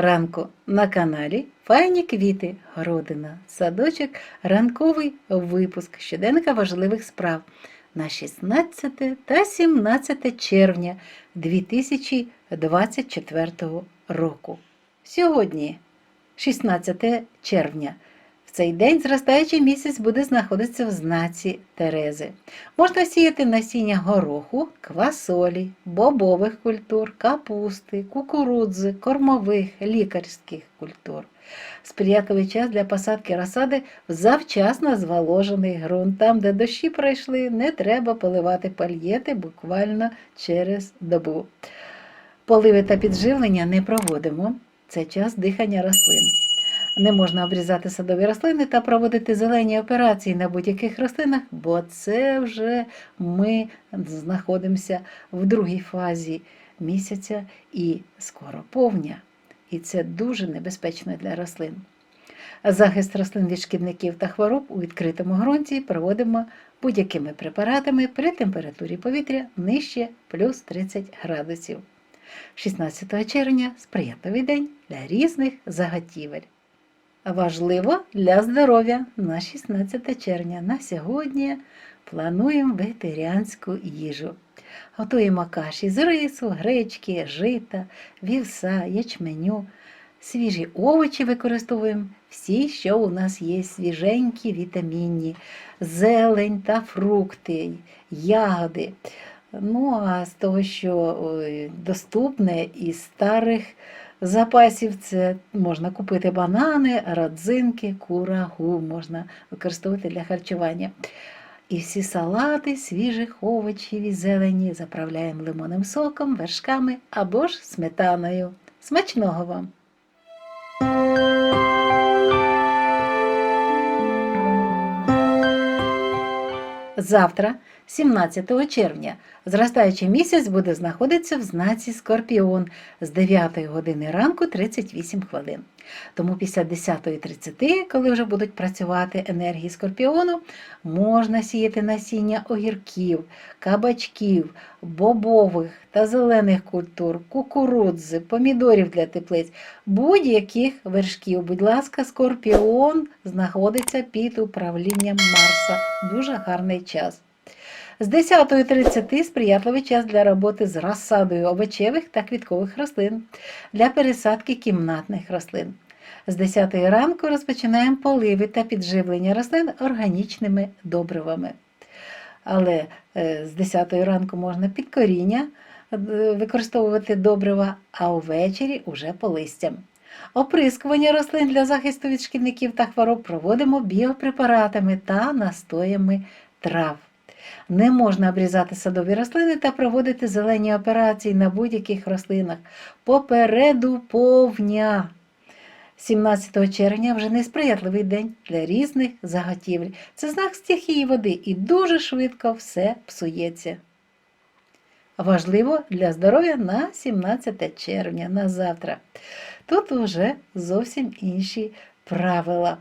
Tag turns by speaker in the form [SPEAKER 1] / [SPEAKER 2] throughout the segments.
[SPEAKER 1] ранку на каналі Файні квіти, городина, садочок, ранковий випуск щоденника важливих справ на 16 та 17 червня 2024 року. Сьогодні, 16 червня, в цей день зростаючий місяць буде знаходитися в знаці Терези. Можна сіяти насіння гороху, квасолі, бобових культур, капусти, кукурудзи, кормових, лікарських культур. Сприятливий час для посадки розсади в завчасно зволожений ґрунт. Там, де дощі пройшли, не треба поливати пальєти буквально через добу. Поливи та підживлення не проводимо. Це час дихання рослин. Не можна обрізати садові рослини та проводити зелені операції на будь-яких рослинах, бо це вже ми знаходимося в другій фазі місяця і скоро повня. І це дуже небезпечно для рослин. Захист рослин від шкідників та хвороб у відкритому ґрунті проводимо будь-якими препаратами при температурі повітря нижче плюс 30 градусів. 16 червня сприятливий день для різних заготівель. Важливо для здоров'я на 16 червня. На сьогодні плануємо вегетаріанську їжу. Готуємо каші з рису, гречки, жита, вівса, ячменю. Свіжі овочі використовуємо всі, що у нас є свіженькі, вітамінні, зелень та фрукти, ягоди. Ну, а з того, що доступне із старих запасів, це можна купити банани, родзинки, курагу можна використовувати для харчування. І всі салати свіжих овочів і зелені заправляємо лимонним соком, вершками або ж сметаною. Смачного вам! Завтра, 17 червня, зростаючий місяць буде знаходитися в знаці Скорпіон з 9 години ранку 38 хвилин. Тому після 10.30, коли вже будуть працювати енергії скорпіону, можна сіяти насіння огірків, кабачків, бобових та зелених культур, кукурудзи, помідорів для теплиць, будь-яких вершків. Будь ласка, скорпіон знаходиться під управлінням Марса. Дуже гарний час. З 10.30 сприятливий час для роботи з розсадою овочевих та квіткових рослин для пересадки кімнатних рослин. З 10 ранку розпочинаємо поливи та підживлення рослин органічними добривами. Але е, з 10 ранку можна під коріння е, використовувати добрива, а увечері уже по листям. Оприскування рослин для захисту від шкідників та хвороб проводимо біопрепаратами та настоями трав. Не можна обрізати садові рослини та проводити зелені операції на будь-яких рослинах. Попереду повня. 17 червня вже несприятливий день для різних заготівель. Це знак стихії води і дуже швидко все псується. Важливо для здоров'я на 17 червня, на завтра. Тут вже зовсім інші правила.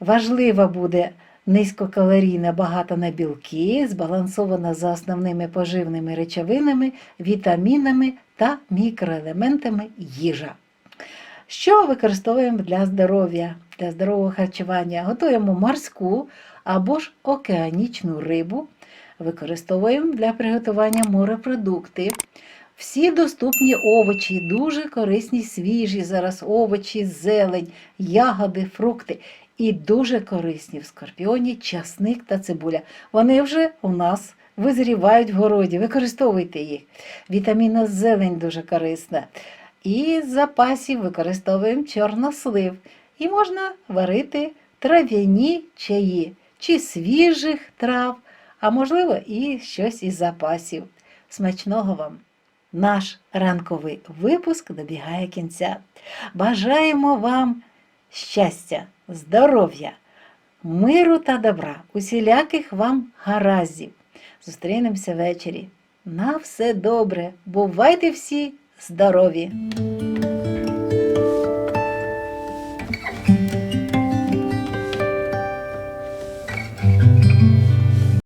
[SPEAKER 1] Важлива буде низькокалорійна, багата на білки, збалансована за основними поживними речовинами, вітамінами та мікроелементами їжа. Що використовуємо для здоров'я, для здорового харчування? Готуємо морську або ж океанічну рибу, використовуємо для приготування морепродукти. Всі доступні овочі, дуже корисні, свіжі зараз овочі, зелень, ягоди, фрукти. І дуже корисні в скорпіоні часник та цибуля. Вони вже у нас визрівають в городі, використовуйте їх. Вітамінна зелень дуже корисна. І з запасів використовуємо чорнослив. І можна варити трав'яні чаї, чи свіжих трав, а можливо, і щось із запасів. Смачного вам! Наш ранковий випуск добігає кінця. Бажаємо вам щастя, здоров'я, миру та добра, усіляких вам гараздів. Зустрінемося ввечері. На все добре. Бувайте всі здорові!